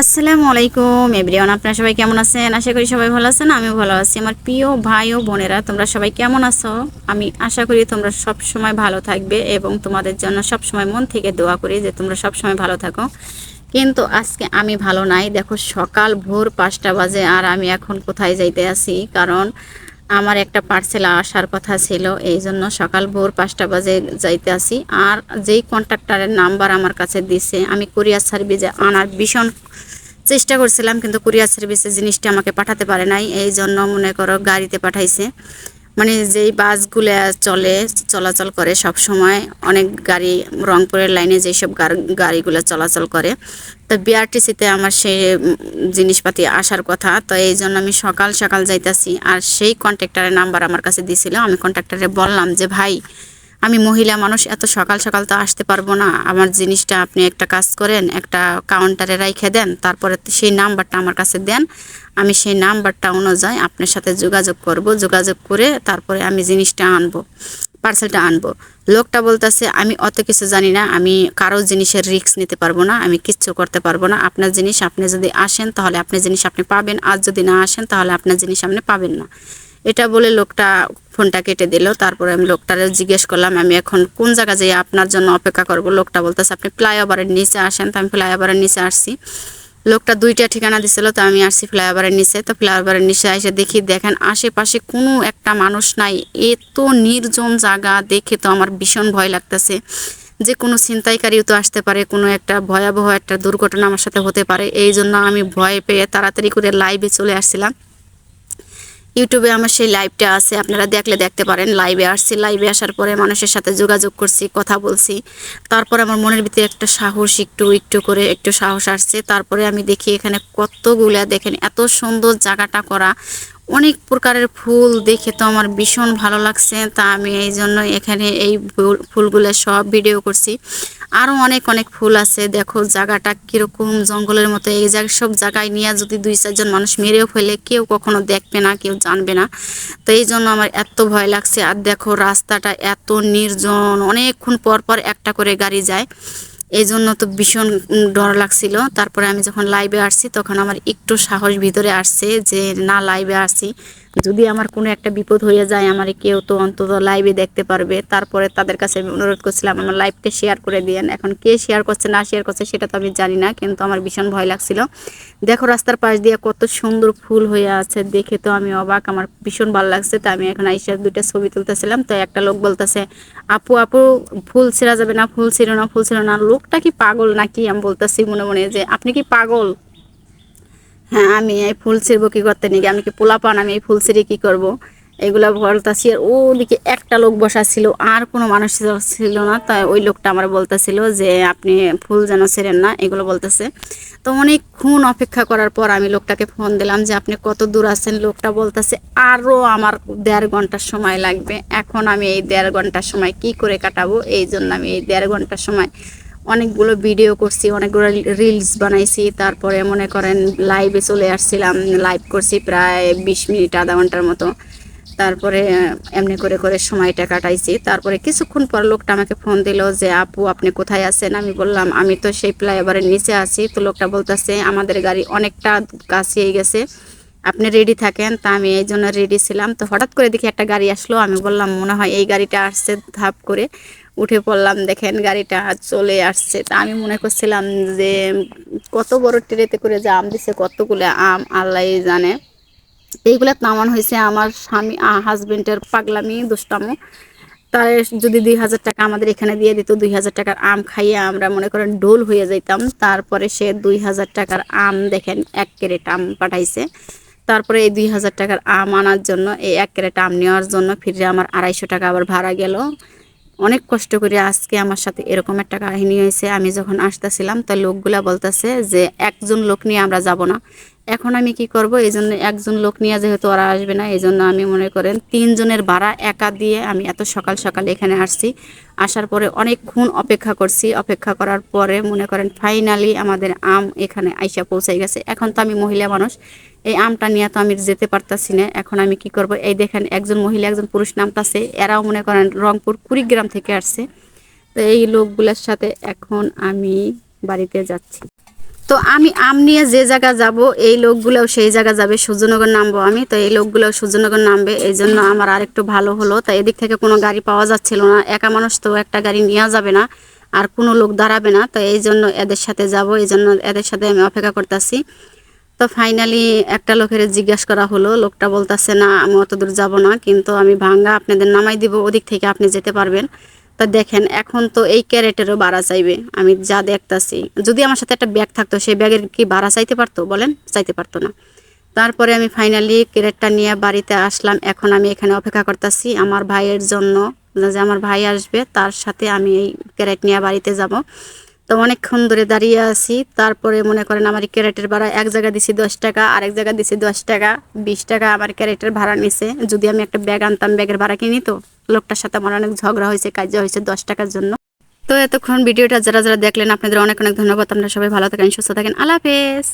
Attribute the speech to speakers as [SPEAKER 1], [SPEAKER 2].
[SPEAKER 1] আসসালামু আলাইকুম, এভরিওয়ান আপনারা সবাই কেমন আছেন? আশা করি সবাই ভালো আছেন, আমিও ভালো আছি। আমার প্রিয় ভাই ও বোনেরা, তোমরা সবাই কেমন আছো? আমি আশা করি তোমরা সব সময় ভালো থাকবে এবং তোমাদের জন্য সব সময় মন থেকে দোয়া করি যে তোমরা সব সময় ভালো থাকো। কিন্তু আজকে আমি ভালো নাই। দেখো, সকাল ভোর পাঁচটা বাজে আর আমি এখন কোথায় যাইতে আছি কারণ আমার একটা পার্সেল আসার কথা ছিল, এই জন্য সকাল ভোর পাঁচটা বাজে যাইতে আসি। আর যেই কন্ট্রাক্টারের নাম্বার আমার কাছে দিছে, আমি কুরিয়ার সার্ভিসে আনার ভীষণ চেষ্টা করছিলাম, কিন্তু কুরিয়ার সার্ভিসে জিনিসটা আমাকে পাঠাতে পারে নাই, এই জন্য মনে করো গাড়িতে পাঠাইছে। মানে যেই বাসগুলো চলে, চলাচল করে সব সময় অনেক গাড়ি রংপুরের লাইনে যেসব গাড়িগুলো চলাচল করে। তো বিআরটিসিতে আমার সেই জিনিসপাতি আসার কথা, তো এই জন্য আমি সকাল সকাল যাইতাছি। আর সেই কন্ট্রাক্টারের নাম্বার আমার কাছে দিছিল। আমি কন্ট্রাক্টরে বললাম যে, ভাই, আমি মহিলা মানুষ, এত সকাল সকাল তো আসতে পারব না। আমার জিনিসটা আপনি একটা কাজ করেন, একটা কাউন্টারে রাইখে দেন, তারপরে সেই নাম্বারটা আমার কাছে দেন। আমি সেই নাম্বারটা অনুযায়ী আপনার সাথে যোগাযোগ করব, যোগাযোগ করে তারপরে আমি জিনিসটা আনব পার্সেলটা আনব। লোকটা বলতেছে, আমি অত কিছু জানি না, আমি কারও জিনিসের রিস্ক নিতে পারব না, আমি কিচ্ছু করতে পারব না। আপনার জিনিস আপনি যদি আসেন, তাহলে আপনার জিনিস আপনি পাবেন। আর যদি না আসেন, তাহলে আপনার জিনিস আপনি পাবেন না। এটা বলে লোকটা ফোনটা কেটে দিল। তারপরে আমি লোকটারে জিজ্ঞেস করলাম, আমি এখন কোন জায়গা যেয়ে আপনার জন্য অপেক্ষা করব? লোকটা বলতেছে, আপনি ফ্লাইওভারের নিচে আসেন। তো আমি ফ্লাইওভারের নিচে আসছি। লোকটা দুইটা ঠিকানা দিছিল, তো আমি আসছি ফ্লাইওভারের নিচে। তো ফ্লাইওভারের নিচে এসে দেখি, দেখেন আশেপাশে কোনো একটা মানুষ নাই। এত নির্জন জায়গা দেখে তো আমার ভীষণ ভয় লাগতেছে। যে কোনো ছিনতাইকারীও তো আসতে পারে, কোনো একটা ভয়াবহ একটা দুর্ঘটনা আমার সাথে হতে পারে। এই জন্য আমি ভয় পেয়ে তাড়াতাড়ি করে লাইভে চলে আসছিলাম। ইউটিউবে আমার সেই লাইভটা আছে, আপনারা দেখলে দেখতে পারেন। লাইভে আসছি, লাইভে আসার পরে মানুষের সাথে যোগাযোগ করছি, কথা বলছি। তারপরে আমার মনের ভিতরে একটা সাহস, একটু একটু করে একটু সাহস আসছে। তারপরে আমি দেখি এখানে কতগুলা, দেখেন এত সুন্দর জায়গাটা করা। অনেক প্রকারের ফুল দেখে তো আমার ভীষণ ভালো লাগছে। তা আমি এই জন্য এখানে এই ফুলগুলো সব ভিডিও করছি। আরও অনেক অনেক ফুল আছে। দেখো জায়গাটা কীরকম জঙ্গলের মতো। এই জায়গা, সব জায়গায় নিয়ে যদি দুই চারজন মানুষ মেরেও ফেলে, কেউ কখনো দেখবে না, কেউ জানবে না। তো এই জন্য আমার এত ভয় লাগছে। আর দেখো রাস্তাটা এত নির্জন। অনেকক্ষণ পর পর একটা করে গাড়ি যায়। এই জন্য তো ভীষণ ডর লাগছিল। তারপরে আমি যখন লাইভে আসছি, তখন আমার একটু সাহস ভিতরে আসছে যে, না লাইভে আসছি। যদি আমার কোনো একটা বিপদ হয়ে যায়, আমার কেউ তো অন্তত লাইভে দেখতে পারবে। তারপরে তাদের কাছে আমি অনুরোধ করছিলাম, আমার লাইভকে শেয়ার করে দিয়েন। এখন কে শেয়ার করছে, না শেয়ার করছে, সেটা তো আমি জানি না, কিন্তু আমার ভীষণ ভয় লাগছিল। দেখো রাস্তার পাশ দিয়ে কত সুন্দর ফুল হয়ে আছে, দেখে তো আমি অবাক, আমার ভীষণ ভালো লাগছে। তো আমি এখন আইসার দুইটা ছবি তুলতেছিলাম, তো একটা লোক বলতেছে, আপু আপু, ফুল ছেঁড়া যাবে না, ফুল ছিল না, ফুল ছিল না, লোকটা কি পাগল নাকি? আমি বলতেছি মনে মনে যে, আপনি কি পাগল? হ্যাঁ আমি এই ফুল ছিঁড়বো কী করতে নাকি? আমি কি পোলা পান আমি এই ফুল ছিঁড়ে কী করব? এগুলো বলতেছি, আর ওদিকে একটা লোক বসা ছিল, আর কোনো মানুষ ছিল না। তাই ওই লোকটা আমার বলতেছিল যে, আপনি ফুল যেন ছেড়েন না। এগুলো বলতেছে। তো অনেকক্ষণ অপেক্ষা করার পর আমি লোকটাকে ফোন দিলাম যে, আপনি কত দূর আছেন? লোকটা বলতেছে আরও আমার দেড় ঘণ্টার সময় লাগবে। এখন আমি এই দেড় ঘণ্টার সময় কি করে কাটাবো? এই জন্য আমি এই দেড় ঘণ্টার সময় অনেকগুলো ভিডিও করছি, অনেকগুলো রিলস বানাইছি, তারপরে মনে করেন লাইভে চলে আসছিলাম লাইভ করছি প্রায় বিশ মিনিট, আধা ঘণ্টার মতো। তারপরে এমনি করে করে সময়টা কাটাইছি। তারপরে কিছুক্ষণ পর লোকটা আমাকে ফোন দিল যে, আপু, আপনি কোথায় আছেন? আমি বললাম, আমি তো সেই ফ্লাইওভারের নিচে আছি। তো লোকটা বলতেছে, আমাদের গাড়ি অনেকটা কাছে গেছে। আপনি রেডি থাকেন? তা আমি এই জন্য রেডি ছিলাম। তো হঠাৎ করে দেখি একটা গাড়ি আসলো। আমি বললাম, মনে হয় এই গাড়িটা আসছে ধাপ করে। উঠে পড়লাম, দেখেন গাড়িটা চলে আসছে। তা আমি মনে করছিলাম যে, কত বড় ট্রেতে করে যে আম দিছে, কতগুলো আম, আল্লাহ জানে। এইগুলো নামান হয়েছে আমার স্বামী হাজবেন্ডের পাগলামি, দুষ্টামো। তার যদি দুই হাজার টাকা আমাদের এখানে দিয়ে দিত, দুই হাজার টাকার আম খাইয়ে আমরা মনে করেন ডোল হয়ে যাইতাম। তারপরে সে দুই হাজার টাকার আম, দেখেন, এক ক্যারেট আম পাঠাইছে। তারপরে এই দুই হাজার টাকার আম আনার জন্য, এই এক ক্যারেট আম নেওয়ার জন্য ফিরে আমার আড়াইশো টাকা আবার ভাড়া গেল। অনেক কষ্ট করে আজকে আমার সাথে এরকম একটা কাহিনী হয়েছে। আমি যখন আসতেছিলাম, তা লোকগুলা বলতেছে যে, একজন লোক নিয়ে আমরা যাব না। এখন আমি কি করব? এই জন্য একজন লোক নিয়ে যেহেতু ওরা আসবে না, এই জন্য আমি মনে করেন তিনজনের ভাড়া একা দিয়ে আমি এত সকাল সকাল এখানে আসছি। আসার পরে অনেকক্ষণ অপেক্ষা করছি। অপেক্ষা করার পরে মনে করেন ফাইনালি আমাদের আম এখানে আইসা পৌঁছে গেছে। এখন তো আমি মহিলা মানুষ। এই আমটা নিয়ে তো আমি যেতে পারতাছি না। এখন আমি কি করব? এই দেখেন একজন মহিলা, একজন পুরুষ নামতাছে। এরাও মনে করেন রংপুর, কুড়িগ্রাম থেকে আসছে। তো এই লোকগুলোর সাথে এখন আমি বাড়িতে যাচ্ছি। তো আমি, আম নিয়ে যে জায়গা যাব, এই লোকগুলোও সেই জায়গা যাবে। সূর্যনগর নামবো আমি, তো এই লোকগুলোও সূর্যনগর নামবে। এই জন্য আমার আরেকটু ভালো হলো। তো এদিক থেকে কোনো গাড়ি পাওয়া যাচ্ছিল না। একা মানুষ তো একটা গাড়ি নেওয়া যাবে না, আর কোনো লোক দাঁড়াবে না। তো এই জন্য এদের সাথে যাব, এই জন্য এদের সাথে আমি অপেক্ষা করতেছি। তো ফাইনালি একটা লোকের জিজ্ঞাসা করা হলো, লোকটা বলতেছে, না, আমি অত দূর যাব না, কিন্তু আমি ভাঙ্গা আপনাদের নামাই দিব, ওদিক থেকে আপনি যেতে পারবেন। তা দেখেন, এখন তো এই ক্যারেটেরও ভাড়া চাইবে। আমি যা দেখতাছি। যদি আমার সাথে একটা ব্যাগ থাকতো, সেই ব্যাগের কি ভাড়া চাইতে পারতো বলেন? চাইতে পারতো না। তারপরে আমি ফাইনালি ক্যারেটটা নিয়ে বাড়িতে আসলাম। এখন আমি এখানে অপেক্ষা করতেছি আমার ভাইয়ের জন্য, যে আমার ভাই আসবে, তার সাথে আমি এই ক্যারেট নিয়ে বাড়িতে যাব। তো অনেকক্ষণ ধরে দাঁড়িয়ে আছি। তারপরে মনে করেন আমার ক্যারেটের ভাড়া এক জায়গা দিছি দশ টাকা, আরেক জায়গা দিছি দশ টাকা, বিশ টাকা আমার ক্যারেটের ভাড়া নিছে। যদি আমি একটা ব্যাগ আনতাম ব্যাগের ভাড়া কিনি তো? লোকটার সাথে আমার অনেক ঝগড়া হয়েছে কাজ হয়েছে দশ টাকার জন্য। তো এতক্ষণ ভিডিওটা যারা যারা দেখলেন, আপনাদের অনেক অনেক ধন্যবাদ। আপনারা সবাই ভালো থাকেন, সুস্থ থাকেন। আল্লাহ হাফেজ।